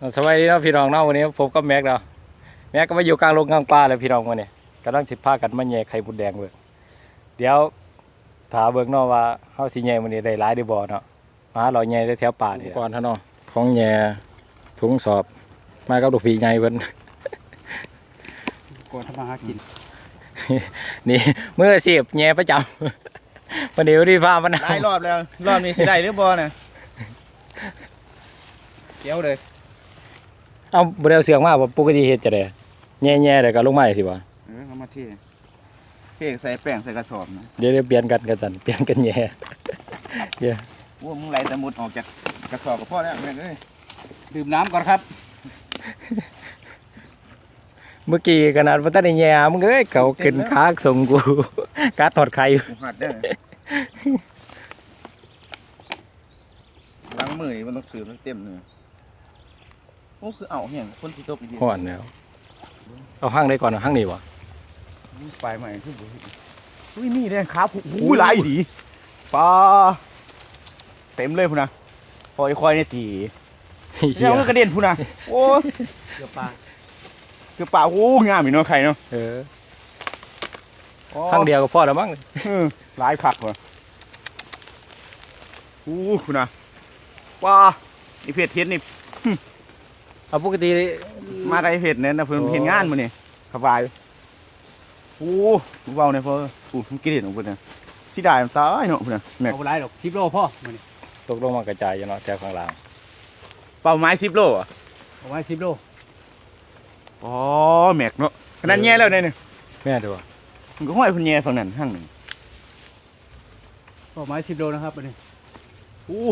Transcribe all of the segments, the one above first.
สวัสดีเนาะพี่น้องเนาะวันนี้ผมก็แม็กเนาะแม็กก็มาอยู่กลางโรงกลางป่าเลยพี่น้องวันนี้กำลังสิพากันมาแย่ไข่มดแดงเบิ่งเดี๋ยวถามเบิ่งเนาะว่าเฮาสิแย่มื้อนี้ได้หลายได้บ่เนาะมาเราแย่แถวๆป่านี่ก่อนเท่าเนาะของแย่ถุงสอบ มากับลูกพี่ใหญ่เพิ่นก่อนทำมาหากินนี่มืออาชีพแย่ประจำวันนี้วันนี้พามันได้รอบแล้วรอบนี้สิได้หรือบ่เนี่ยเกี้ยวเลย เอาบ่ได้เอาเสือกมาบ่ปกติเฮ็ดจะได้แย่ๆแล้วก็ลงมาสิบ่เออเอามาเทเทใส่แป้งใส่กระสอบนะเดี๋ยวเดี๋ยวเปลี่ยนกันกันสันเปลี่ยนกันแย่โอ้มึงไหลแต่มุดออกจากกระสอบก็พอแล้วแม่งเอ้ยดื่มน้ำก่อนครับ เมื่อกี้ขนาดว่าตั้งแต่แย่มึงเอ้ยเขาขึ้นค้างส่งกูการถอดไข่อยู่กูหัดได้อล้างมือนี่มันต้องซื้อมันเต็มเลย โอ้คือเอาเหี้ยงคนที่ตบอีกทีห่อนแล้วเอาห้างได้ก่อนเอาห้างนี้วะไปใหม่คือบ่เห็นอุ้ยนี่เนี่ยขาผูอู้หลายดีปลาเต็มเลยพุ่นนะคอยคอยเนี่ยตีเหี้เนี่ยยมันกระเด็นพุ่นนะโอ้เดี๋ยวปลาคือปลาโอ้งามอีกเนาะไข่เนาะเออห้างเดียวก็พอแล้วมั้งเออหลายคักว่ะอู้พุ่นนะว้าอีเพจเฮ็ดนี่ เอาปกติมากับไอเพจเนี่ยนะเพิ่นโอ้เห็นงานมื้อนี่สบายอู้เว้าเนี่ยเพิ่นอู้มันกินเด็ดของเพิ่นน่ะสิได้มันตายเนาะพุ่นน่ะแม็กเอาไรหรอกสิบโลพ่อมันนี่ตกลงมากระจายอยู่เนาะแถวข้างล่างเป้าไม้10โลอะเอาไว้สิบโลอ๋อแม็กเนาะขนาดแย่แล้วเนี่ยนี่แม่ดูวะมันก็ห้อยเพิ่นแย่ฝั่งนั้นข้างหนึงเอาไม้สิบโลนะครับมันนี่อู้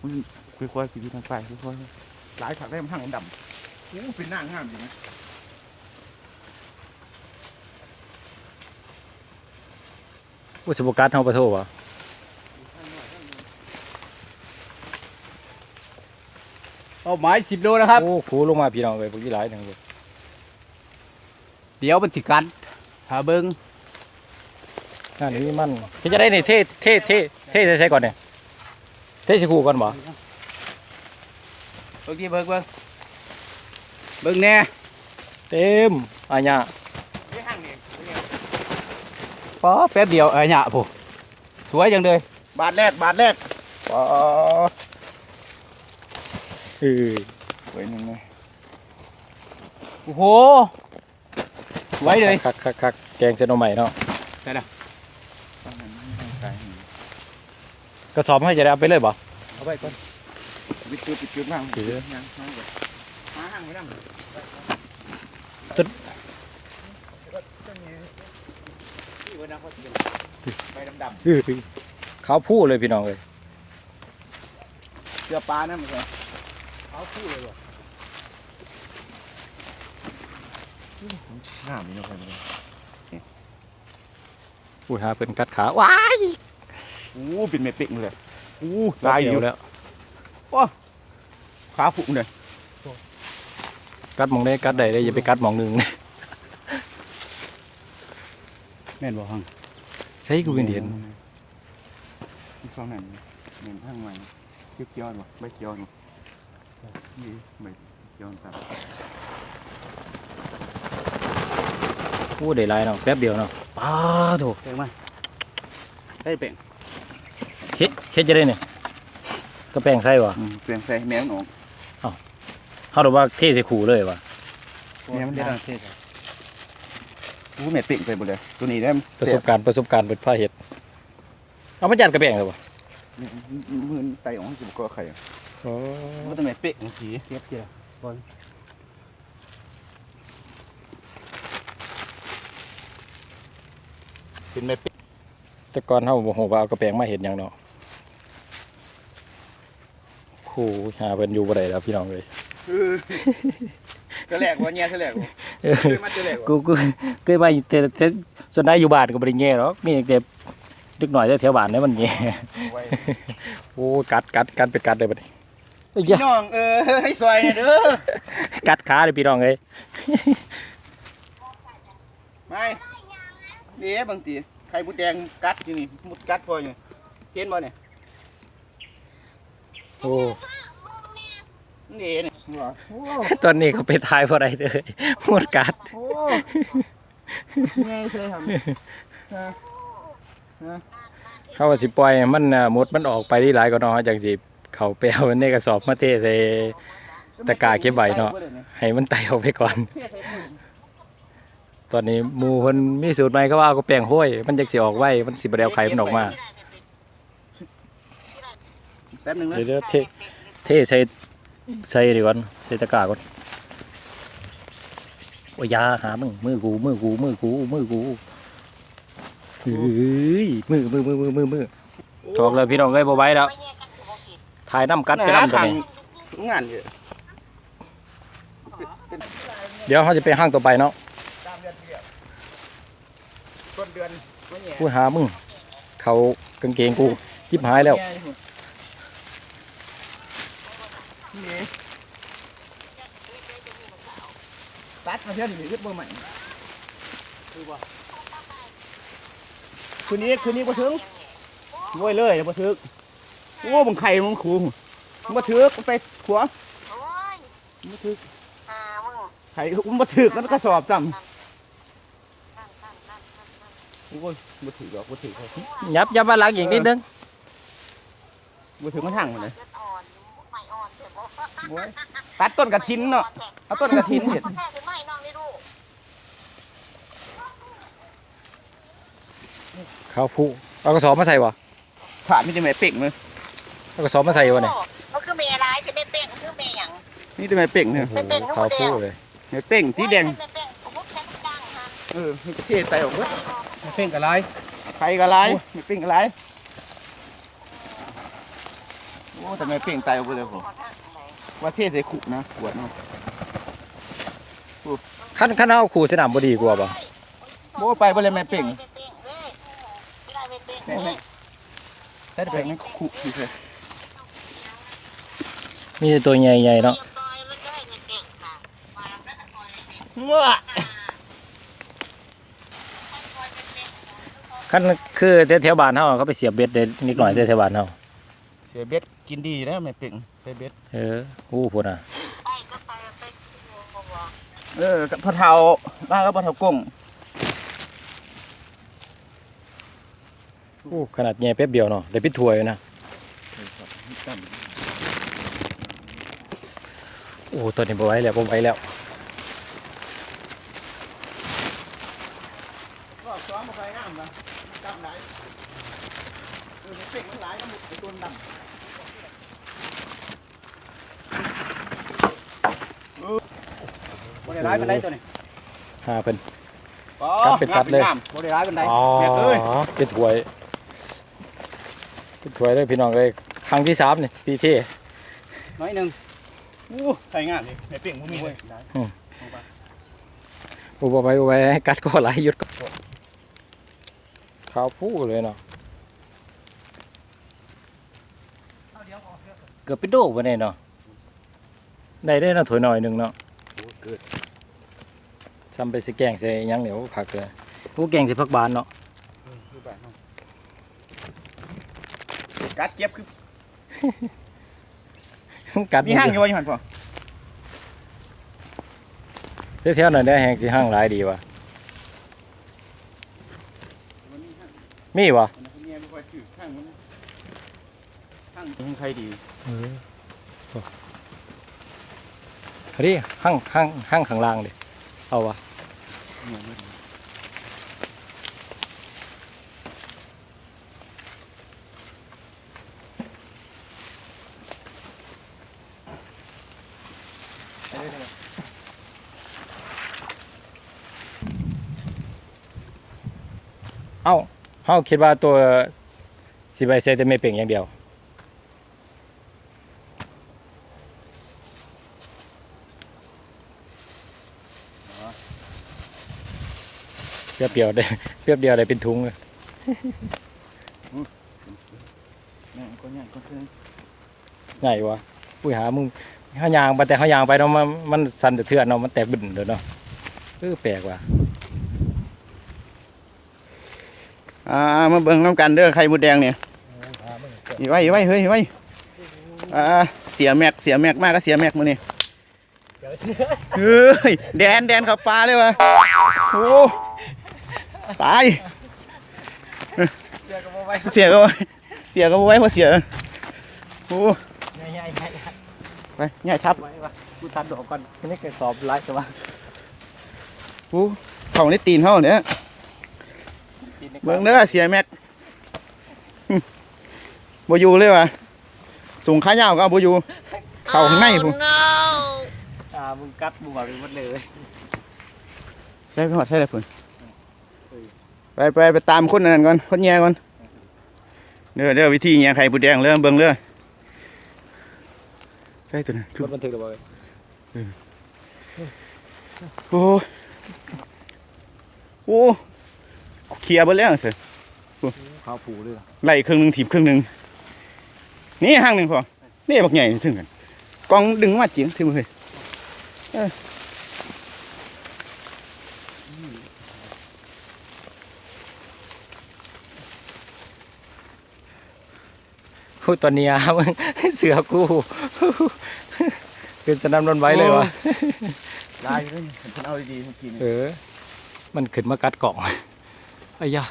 มันค่อยๆสิอยู่ทางใต้ค่อยๆ หลายคักได้มันทางดำอู้เป็นนางงามจริงนะอุสบกัสเฮาปะโทวะเอาไม้สิบโลนะครับ โอ้คูลงมาพี่น้องเลยพวกที่หลายหนึงเลยเดี๋ยวมันสิกัดหาเบิ้งนั่นนี่มันพี่จะได้นี่เท่เท่เท่เท่ใส่ก่อนเนี่ยเท่สิคู่ก่อนบ่ เบิ้งที่เบิ้งเบิ้งเบิ้งแน่เต็มอันเนี้ยป๊อแป๊บเดียวเอ้ยหยะผู้สวยจังเลยบาทแรกบาทแรกอ๋อเออสวยหนึงเลยโอ้โหสวยเลยคักคักคักแกงเส้นหน่อใหม่เนาะกระสอบให้จะได้เอาไปเลยบ่เอาไปก่อน ปิดจุดปิดจุดมากถือยังห้างก่อนมาห้างไว้นั่งจุดไปดำเออเขาพูดเลยพี่น้องเลยๆเสือปลานั่นมันเหรอเอาคู่เลยว่ะงามนี่เนาะคนนี้พูดหาเป็นกัดขาว้ายอู้เป็นเม็ดปิกเลยอู้ลายอยู่แล้วขา ผุเลยกัดหมองได้กัดได้ได้อย่าไปกัดหมองหนึ่งแม่นบ่ฮังใช่กูเป็นเห็นที่ช่องนั้นเหมือนข้างในเกี่ยวๆบ่ใบเกี่ยวบ่นี่ใบเกี่ยวต่างพูดได้หลายเนาะแป๊บเดียวเนาะป้าโถแปลงมาได้แปลงเฮ็ดเฮ็ดจะได้เนี่ยก็แป้งใส่วะอืมเปลี่ยนใส่แมวหนอง เขาบอกว่าเทใส่ขู่เลยวะเนี่ยมันเด็เด็ดดเทศอู้เม็ดปิกไปหมดเลย ตัวนี้ได้ประสบการณ์ประสบการณ์เป็นผ้าเฮ็ด เอามาจัดกระแป้งเลยวะมือไตของสิบก็ไข่โอ้มันต้องเม็ดปิกบางทีเก็บเจียบอลเป็นเม็ดปิกแต่ก่อนเขาบอกว่าเอากระแป้งมาเห็ดหยังเนาะขู่หาเป็นอยู่บ่ได้แล้วพี่น้องเลย ก็แหลกวะเนี่ยก็แหลกวะเออเคยมาเจอแหลกวะกูกูเคยมาอยู่แต่แต่ส่วนได้อยู่บ้านก็บ่ได้แง่หรอกมีแต่ดึกหน่อยแต่แถวบ้านเนี่ยมันแง่ไว้โอ้กัดกัดกัดไปกัดเลยบัดนี้เอ้ยพี่น้องเออให้ซอยเนี่ยเด้อกัดขาเลยพี่น้องเอ้ยไม่เดี๋ยวบางทีไข่บุดแดงกัดอยู่นี่มุดกัดพออยู่เห็นบ่เนี่ยโอ้นี่เนี่ยโอ้ ตอนนี้เขาไปทายเพราะอะไรเลยหมดกัดโหไงใช่ครับฮะเขาว่าสิปล่อยให้มันน่ะหมดมันออกไปที่หลายก็เนาะจังสิเขาไปเอาในกระสอบมาเทใส่ตะกร้าเก็บไว้เนาะให้มันไตออกไปก่อน ตอนนี้หมูเพิ่นมีสูตรใหม่เขาว่าเอาก็แป้งห้วยมันจักสิออกไว้มันสิบ่ได้เอาไข่มันออกมาแป๊บหนึงนะเดี๋ยวเดี๋ยวเทเทใส่ ใส่ดีก่อนใส่ตะกร้าก่อนโอ้ยอยาหามึงมือกูมือกูมือกูมือกูเฮ้ยมือมือมือมือมือมือถอกเลยพี่น้องเอ้ยบ่ไหว้แล้วถ่ายน้ำกัดไปน้ำตัวนี้งานเยอะเดี๋ยวเขาจะไปห้างต่อไปเนาะตามเดือนเดียวต้นเดือนไม่แย่กูหามึง เขากางเกงกูจิบหายแล้ว นี่ตัดมาเท่านี้ขึ้นเบอร์ใหม่คืนนี้คืนนี้บ่ถึงโว้ยเลยบ่ถึงโอ้บังไข่มึงขู่มึงบ่ถึกไปขวาโอ้ยบ่ถึกอ่ามึงไข่มึงบ่ถึกแล้วก็สอบจนั่นนั่นนั่นนั่นนั่นำโอ้ยบ่ถึกหรอกบ่ถึกหรอกยับยับมาหลังอีกนิดนึงบ่ถึกมันหั่งหมดเลย โอ้ยตัดต้นกระถินเนาะเอาต้นกระถินเห็ดแท้คือไม่น้องนี่ลูกเขาผู้เอากระสอบมาใส่วะขาดมีแต่แม่เป่งเลยเอากระสอบมาใส่วะเนี่ยเขาคือเมย์อะไรจะเป็นเป้งคือเมย์หยังนี่แต่แม่เป่งเนี่ยโอ้โหเขาผู้เลยแม่เป่งสีแดงเป็นเป้งผมก็แค่ทุกอย่างฮะเออมันก็เจ๊ไตออกเว้ยเส้นกับไรไข่กระไรแม่เป่งกระไรโอ้แต่แม่เป่งไตออกไปเลยผมขอทางไหน ว่าเท่ใส่ขุนะขวดเนาะขั้นขั้นเอาขู่สนามบดีกว่าบ่โอ้ไปบ่เลยแม่เป่งเป้งเว้ยไม่ได้เป้งแม่แม่แต่แป่งนั่นขุสิเถอะมีแต่ตัวใหญ่ๆเนาะปล่อยมันได้เป้งค่ะปล่อยมันได้ปล่อยเป้งว้าปล่อยเป้งขั้นคือแถวๆบ้านเฮาเขาไปเสียบเบ็ดเด็นิดหน่อยแถวๆบ้านเฮา เสียเบ็ดกินดีนะแม่เป่งเสียเบ็ดเอออู้พุ่นน่ะไปก็ไปไปบอกเออกับพ่อเฒ่าบ้านก็พ่อเฒ่ากงอู้ขนาดใหญ่แป๊บเดียวเนาะได้ปิดถ้วยอยู่นะโอ้ตัวนี้บ่ไหวแล้วบ่ไหวแล้ว ก็ซ้อมมาไปงามนะจำได้เออแม่เป่งมันหลายน้ำไอ้ตัวดำ บ ริร้ายเป็นไรตัวนี้หาเพิ่นอ๋อกัดเป็นกัดเลยงามบริร้ายเป็นไรอ๋อแม่เอ้ยปิดถ้วยปิดถ้วยเลยพี่น้องเอ้ยครั้งที่สามนี่ปีเท่น้อยหนึ่งอู้ไข่งามนี่แม่เป่งบ่มีเลยอุบไปอุบไปกัดก็ไหลหยุดก็ขาวผู้เลยเนาะเกือบไปโดกไปเนี่ยเนาะได้ได้เนาะถวยหน่อยหนึ่งเนาะซ้ำไปสิแกงใส่หยังเหนียวผักเลยผู้แกงใส่ผักบานเนาะกัดเจ็บคือกัดมีห้างอยู่ว่าอยู่หันพ่อเที่ยวๆหน่อยได้แหงที่ห้างหลายดีวะมีวะเนี่ยไม่ค่อยถือข้างมันข้างมันใครดีเออเฮ้ยห้างห้างห้างข้างล่างดิเอาวะ เอ้าเฮาคิดว่าตัวสิใบเซแต่ไม่เปล่งอย่างเดียว รียบเดียวได้เปรียบเดียวได้เป็นถุงเลยเนี่ยก็เนี่ยก็คือง่ายวะปุ้ยหามึงเขายางไปแต่เขายางไปเนาะมันมันสั่นแต่เทือนเนาะมันแตกบึ้นเด้อเนาะเออแปลกว่ะอ่ามาเบิ่งน้ำกันเด้อไข่มดแดงเนี่ยอีไว้อีไว้เฮ้ยอีไว้อ่าเสียแม็กเสียแม็กมากก็เสียแม็กมื้อนี้เฮ้ยแดนแดนเข้าปลาเลยวะโอ้ ตาย เสียก็บ่ไว้เสียก็ไว้เสียก็ไว้เพราะเสียโอ้ใหญ่ๆไปง่ายทับไว้ว่ากูตัดดอกก่อนนี่เคยสอบไลฟ์แต่ว่าโอ้ของในตีนเขาเนี่ยเบิ่งเด้อเสียแม็กหึบ่อยู่เลยวะสูงขายาวก็เอาบ่อยู่เข้าข้างในพุ่นอ่ามึงกัดมึงเอาไปหมดเลยใช่ไปหอดใช่เลยพุ่น ไปไปไปตามคนนั้นก่อนคนแย่ก่อนเด้อเด้อวิธีแย่ไข่บุดแดงเริ่มเบิ่งเด้อใช่ตัวนั้นรถบันทึกหรือเปล่าโอ้ยโอ้เคลียร์ไปแล้วเสร็จข้าวผูเลยไล่ครึ่งหนึ่งถีบครึ่งหนึ่งนี่ห้างหนึ่งพอนี่บักใหญ่ถึงกันกองดึงมาจีงถึงมือเลยเออ พูด ตอนนี้อะมึงเสือกูเป็นสนามนนไว้เลยวะลายเลยฉันเอาดีๆเมื่อกี้เออ มันขึ้นมากัดกล่องไอ้ยา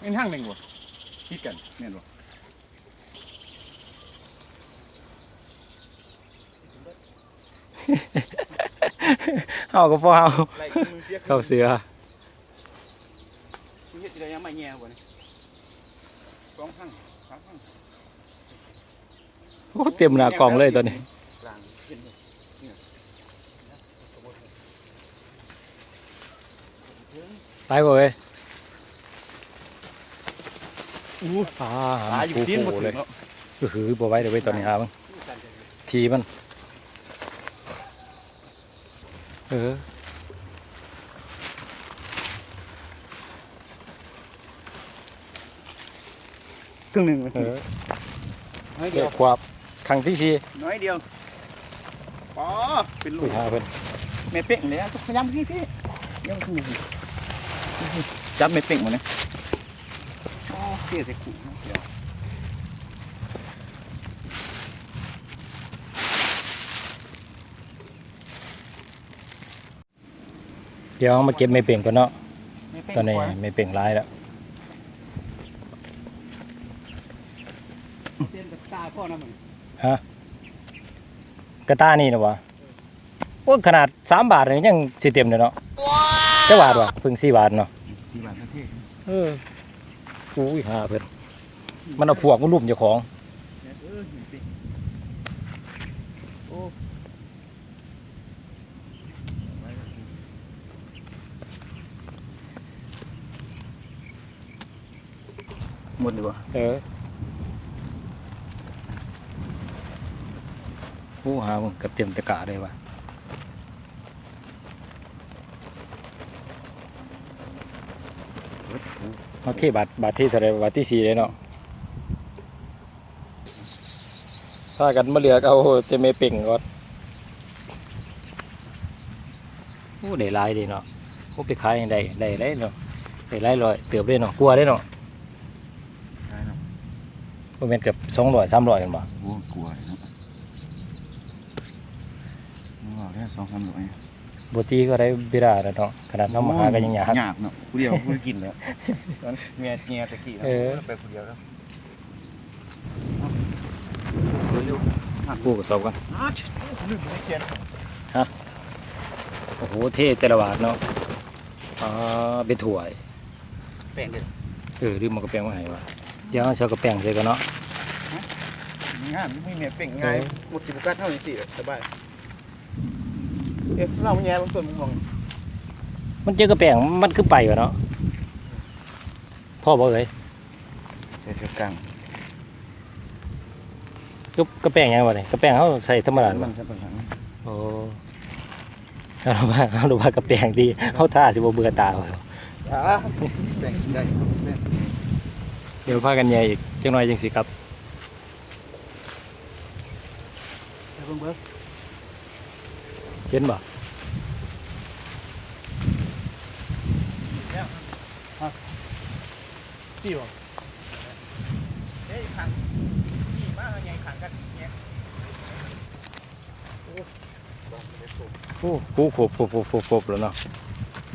เป็นห้างหนึ่งวะคิดกันแม่นวะ เอาก็พอเอาไล่ครึ่งหนึ่งเสียเข้าเสือเฮ็ดจะได้ยังไม่แง่วะนี่สองข้างสามข้างโอ้เต็มหน้ากล่องเลยตอนนี้กลางเห็นเลยไปบ่เว้ยอู้อ่าตายอยู่ตีนหมดเลเลยยเนาะก็คือบ่ไว้เดี๋ยวไว้ตอนนี้หามึงทีมัน เออครึ่งหนึ่งเออน้อยเก็เดียวบความครั้งที่สี่น้อยเดียวอ๋อเป็นลูอุ้กยหาเพิ่นแม่เป้งเลยอะพยายามพี่พี่ยังคือจับแม่เป้งหมดเลยอ๋อเกี่ยใส่ขุเดี๋ยว เดี๋ยวเอามาเก็บไม่เป่งก่อนเนาะแม่เป้งตอนนี้ปล่ยไม่เป่งร้ายแล้วเต้นกับตาพ่อนะมึงกระต้านี่นะวะว่าขนาดสามบาทเลยยังสิเต็มเลยเนาะเจ้าบาทวะเพิ่งสี่บาทเนาะสี่บาทเท่เอออุ้ยหาเพิ่นมันเอาพวกมันลุ่มเจ้าของ เออแม่เป้งโอ้ หมดเลยวะเออผู้หามึงกับเต็มตะกร้าเลยวะโอเคบาทบาทที่เท่าไหรบาทที่สี่เลยเนาะถ้ากันมาเหลือกเอาเต็มไม่เป่งก่อนโอ้ได้หลายดีเนาะโอ้ไปขายยังได้ได้ได้เนาะได้หลายร้อยเติบเลยเนาะกลัวได้เนาะได้เนาะ บ่แม่นเกือบสองร้อยสามร้อยกันบ่โอ้กลัวเนาะมึงบอกได้สองสามร้อยบ่ตีก็ได้บิราแล้วเนาะขนาดน้ำมาหาก็ยังยากยากเนาะผู้เดียวผู้กินแล้วตอนเมียเมียตะกี้แล้วเออไปผู้เดียวแล้วกู้กระสอบกันอ้าวลืมไปเขียนโอ้โหเท่แต่ละบาทเนาะอ่าเป็นถ้วยแป้งเด็ดเออลืมมันก็แป้งมาให้ว่ะ เดี๋ยวเอาเช้ากระแป้งใส่กันเนาะงานไม่เมียแป้งง่ายเออหมดสิบกัดเท่านี้สิสบายเอ๊ะเราไม่แย่ลงส่วนมึงมองมันเจอกระแป้งมันคือไปวะเนาะพ่อบอกเลยใช่เชือกกลางกระกระแป้งยังวะนี่กระแป้งเขาใส่ธรรมดามับ่นจะเป็นหางโอ้เอาว่าเอาว่ากระแป้งดีเขาท่าสิบ่เบื่อตาว่ะอ่าแป้งกินได้แป้งเเดี๋ยวพากันใหญ่อีกจังหน่อยจังสิครับเบิ่งเบิ่งเห็นบ่พี่บ่เฮ้ยขังพี่มาเอาไงขังกันเนี่ยโอ้โหโผล่โผล่โผล่ผล่ผล่แล้วเนาะ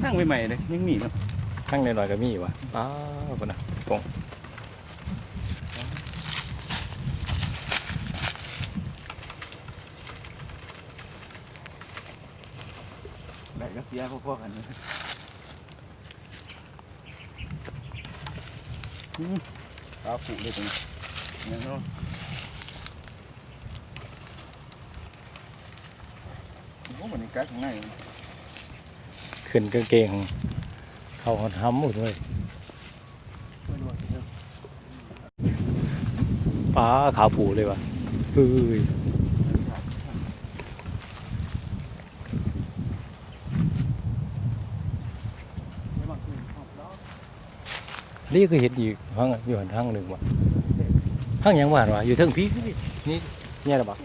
นั่งใหม่ๆเลยยังมีเนาะนั่งหน่อยๆก็มีว่ะอ้าวคนน่ะปง สียพวกๆกันนี่ปลาผูเลยตรงนี้เนี่ยเนาะโอ้เหมือนในกัดข้างในขึ้นกางเกงเขาหดห้ำหมดเลยปลาขาวผูเลยวะเฮ้ย นี่คือเห็นอีกห้างอยู่หันห้างหนึ่งว่ะห้างยังหวานวะอยู่เทิงพี่นี่เนี่ยหรอปะ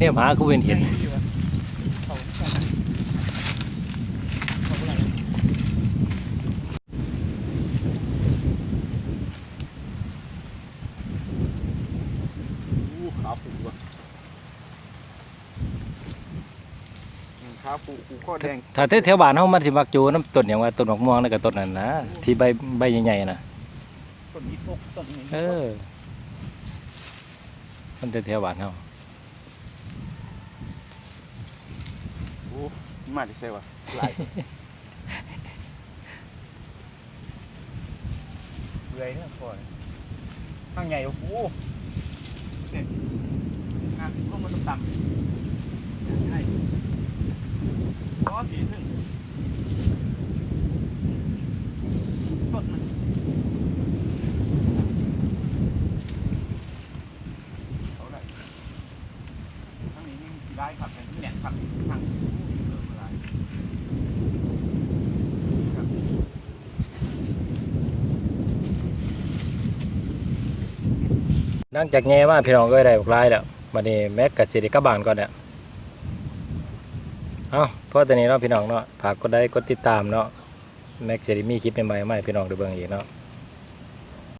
เนี่ยหมากูเป็นเห็นอู้ขาวผูว่ะอืมขาวผูผูข้อแดงถ้าแถวบ้านเฮามันสิมักอยู่น้ำต้นอย่างว่าต้นดอกม่วงแล้วก็ต้นนั้นนะที่ใบใบใหญ่ๆน่ะต้นยี่ปกต้นนี้เออมันจะแถวบ้านเฮา โอ้มาดิเซวะหลยเบื่อเนี่ยพ่อข้างใหญ่โอ้โหเนี่ยงานพวกมันต่ำใช่ก็สีหนึ่งต้นมันเอาได้ทั้งนี้นี่ได้ครับแต่ที่แหลกครับทางเริ่มอะไรครับ นั่งจากแง่มาพี่น้องก็ได้บอกลายแล้วบัดนี้แม็กกับเจดีกับบานก่อนเนี่ยเอ้าเพราะตอนนี้เนาะพี่น้องเนาะฝากกดไลค์กดติดตามเนาะแม็กเจดีมีคลิปใหม่ๆให้พี่น้องดูเบื้องอีกเนาะ